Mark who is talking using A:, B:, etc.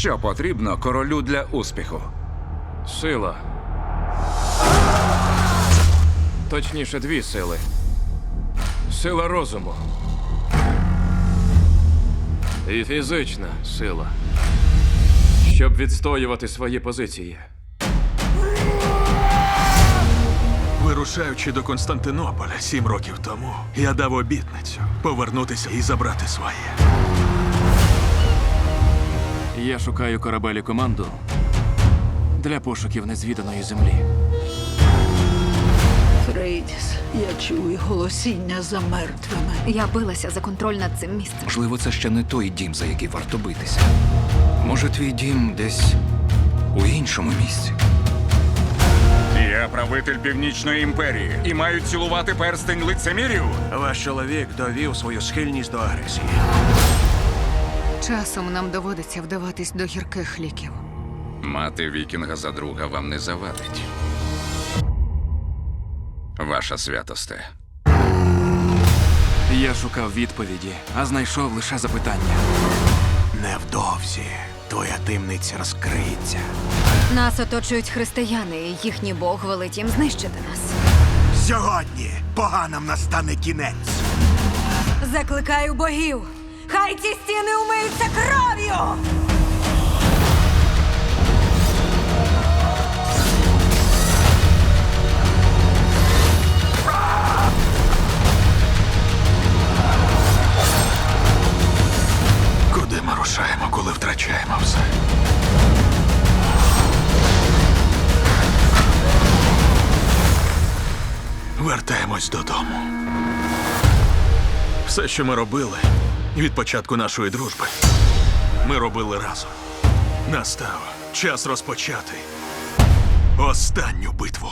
A: Що потрібно королю для успіху?
B: Сила. Точніше, дві сили. Сила розуму. І фізична сила. Щоб відстоювати свої позиції.
C: Вирушаючи до Константинополя сім років тому, я дав обітницю повернутися і забрати своє.
B: Я шукаю корабель і команду для пошуків незвіданої землі.
D: Фрейдіс, я чую голосіння за мертвими.
E: Я билася за контроль над цим місцем.
A: Можливо, це ще не той дім, за який варто битися. Може, твій дім десь у іншому місці.
F: Я правитель Північної імперії і маю цілувати перстень лицемірів.
G: Ваш чоловік довів свою схильність до агресії.
E: Часом нам доводиться вдаватись до гірких ліків.
A: Мати вікінга за друга вам не завадить. Ваша святосте.
B: Я шукав відповіді, а знайшов лише запитання.
G: Невдовзі твоя таємниця розкриється.
E: Нас оточують християни, і їхній Бог велить їм знищити нас.
G: Сьогодні поганам настане кінець.
E: Закликаю богів! Хай ці стіни умиються кров'ю!
C: Куди ми рушаємо, коли втрачаємо все? Вертаємось додому. Все, що ми робили від початку нашої дружби, ми робили разом. Настав час розпочати останню битву.